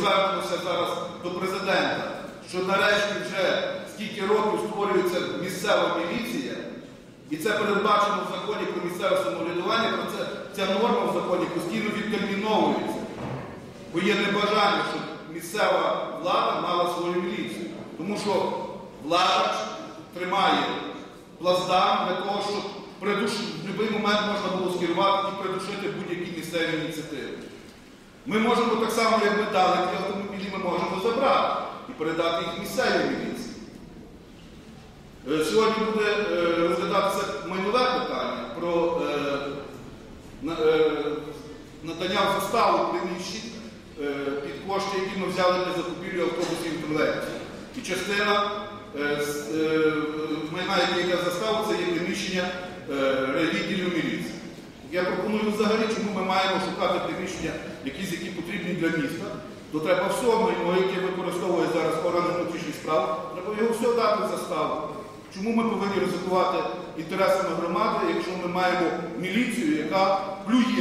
звернемося зараз до президента, що нарешті вже скільки років створюється місцева міліція, і це передбачено в законі про місцеве самоврядування, про це ця норма в законі постійно відтерміновується. Бо є небажання, щоб місцева влада мала свою міліцію. Тому що влада тримає плацдарм для того, щоб в будь-який момент можна було скерувати і придушити будь-які місцеві ініціативи. Ми можемо так само, як ми дали ті автомобілі, ми можемо забрати і передати їх місцевій міліції. Е, Сьогодні буде е, розглядатися майнове питання про е, на- надання заставу приміщень під кошти, які ми взяли для закупівлі автобусів і тролейбусів. І частина майна, йде в це є приміщення е, міліції. Я пропоную взагалі, чому ми маємо шукати приміщення, якісь, які потрібні для міста, то треба все майно, яке використовує зараз органи внутрішніх справ, треба його все дати за заставу. Чому ми повинні ризикувати інтересами громади, якщо ми маємо міліцію, яка плює